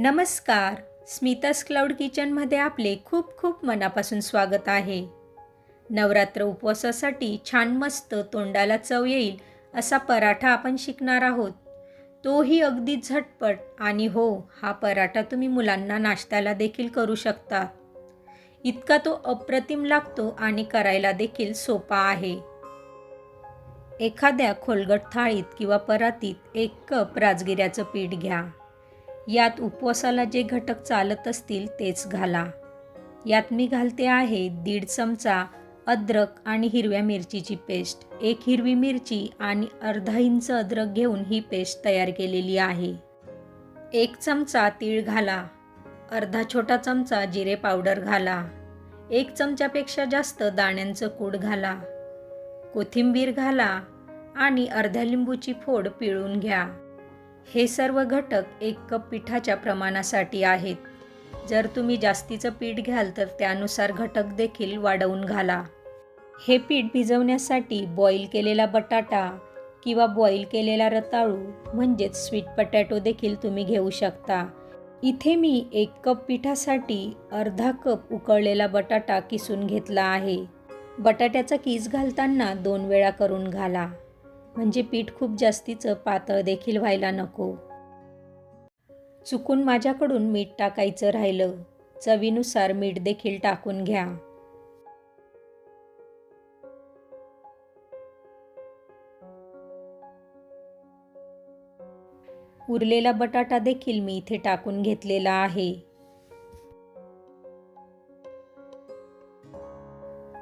नमस्कार. स्मितास क्लाउड किचनमध्ये आपले खूप खूप मनापासून स्वागत आहे. नवरात्र उपवासासाठी छान मस्त तोंडाला चव येईल असा पराठा आपण शिकणार आहोत. तोही अगदी झटपट आणि हो हा पराठा तुम्ही मुलांना नाश्त्याला देखील करू शकता. इतका तो अप्रतिम लागतो आणि करायला देखील सोपा आहे. एखाद्या खोलगट थाळीत किंवा परातीत एक कप राजगिऱ्याचं पीठ घ्या. यात उपवासाला जे घटक चालत असतील तेच घाला. यात मी घालते आहे दीड चमचा अद्रक आणि हिरव्या मिरचीची पेस्ट. एक हिरवी मिरची आणि अर्धा इंच अद्रक घेऊन ही पेस्ट तयार केलेली आहे. एक चमचा तीळ घाला. अर्धा छोटा चमचा जिरे पावडर घाला. एक चमच्यापेक्षा जास्त दाण्यांचं कूड घाला. कोथिंबीर घाला आणि अर्ध्या लिंबूची फोड पिळून घ्या. हे सर्व घटक एक कप पिठाच्या प्रमाणासाठी आहेत. जर तुम्ही जास्तीचं पीठ घ्याल तर त्यानुसार घटक देखील वाढवून घाला. हे पीठ भिजवण्यासाठी बॉईल केलेला बटाटा किंवा बॉईल केलेला रताळू म्हणजेच स्वीट पटॅटो देखील तुम्ही घेऊ शकता. इथे मी एक कप पिठासाठी अर्धा कप उकळलेला बटाटा किसून घेतला आहे. बटाट्याचा किस घालताना दोन वेळा करून घाला. म्हणजे पीठ खूप जास्तीचं पातळ देखील व्हायला नको. चुकून माझ्याकडून मीठ टाकायचं राहिलं. चवीनुसार मीठ देखील टाकून घ्या. उरलेला बटाटा देखील मी इथे टाकून घेतलेला आहे.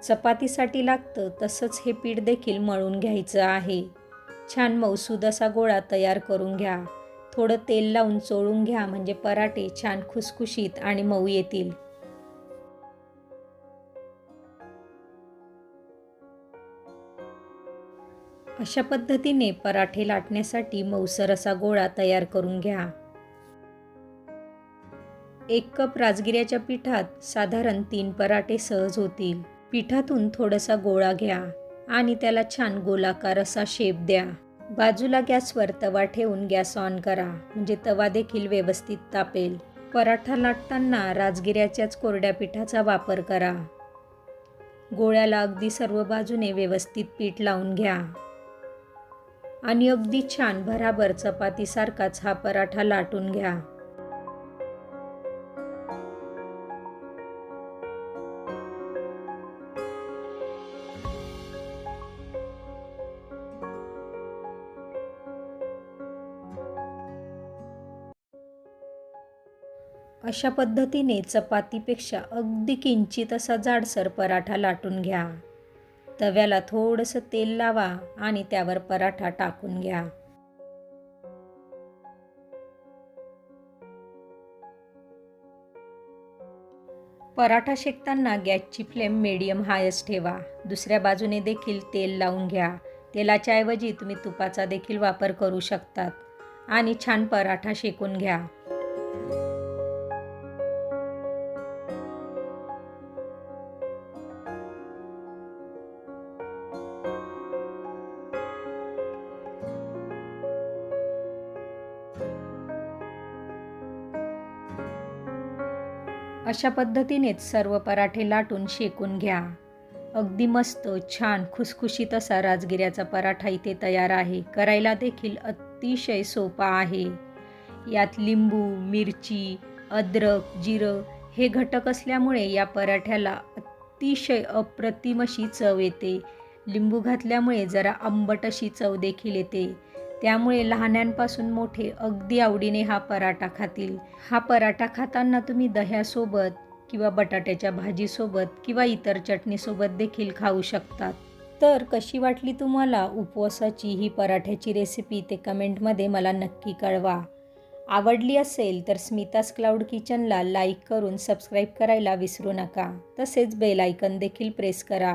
चपातीसाठी लागतं तसंच हे पीठ देखील मळून घ्यायचं आहे. छान मौसूद असा गोळा तयार करून घ्या. थोडं तेल लावून चोळून घ्या म्हणजे पराठे छान खुसखुशीत आणि मऊ येतील. अशा पद्धतीने पराठे लाटण्यासाठी मौसर असा गोळा तयार करून घ्या. एक कप राजगिऱ्याच्या पिठात साधारण तीन पराठे सहज होतील. पिठातून थोडासा गोळा घ्या आणि त्याला छान गोलाकार असा शेप द्या. बाजूला गॅसवर तवा ठेवून गॅस ऑन करा. म्हणजे तवा देखील व्यवस्थित तापेल. पराठा लाटताना राजगिऱ्याच्याच कोरड्या पिठाचा वापर करा. गोळ्याला अगदी सर्व बाजूने व्यवस्थित पीठ लावून घ्या. आणि अगदी छान भराभर चपातीसारखाच हा पराठा लाटून घ्या. अशा पद्धतीने चपातीपेक्षा अगदी किंचित असा जाडसर पराठा लाटून घ्या. तव्याला थोडंसं तेल लावा आणि त्यावर पराठा टाकून घ्या. पराठा शेकताना गॅसची फ्लेम मीडियम हायच ठेवा. दुसऱ्या बाजूने देखील तेल लावून घ्या. तेलाच्या ऐवजी तुम्ही तुपाचा देखील वापर करू शकतात. आणि छान पराठा शेकून घ्या. अशा पद्धतीनेच सर्व पराठे लाटून शेकून घ्या. अगदी मस्त छान खुसखुशीत असा राजगिऱ्याचा पराठा इथे तयार आहे. करायला देखील अतिशय सोपा आहे. यात लिंबू मिरची अद्रक जिरं हे घटक असल्यामुळे या पराठ्याला अतिशय अप्रतिम अशी चव येते. लिंबू घातल्यामुळे जरा आंबट अशी चव देखील येते. त्यामुळे लहानांपासून मोठे अगदी आवडीने हा पराठा खातील. हा पराठा खाताना तुम्ही दह्यासोबत किंवा बटाट्याच्या भाजीसोबत किंवा इतर चटणीसोबत देखील खाऊ शकतात. तर कशी वाटली तुम्हाला उपवासाची ही पराठ्याची रेसिपी ते कमेंटमध्ये मला नक्की कळवा. आवडली असेल तर स्मितास क्लाउड किचनला लाईक करून सबस्क्राईब करायला विसरू नका. तसेच बेल आयकन देखील प्रेस करा.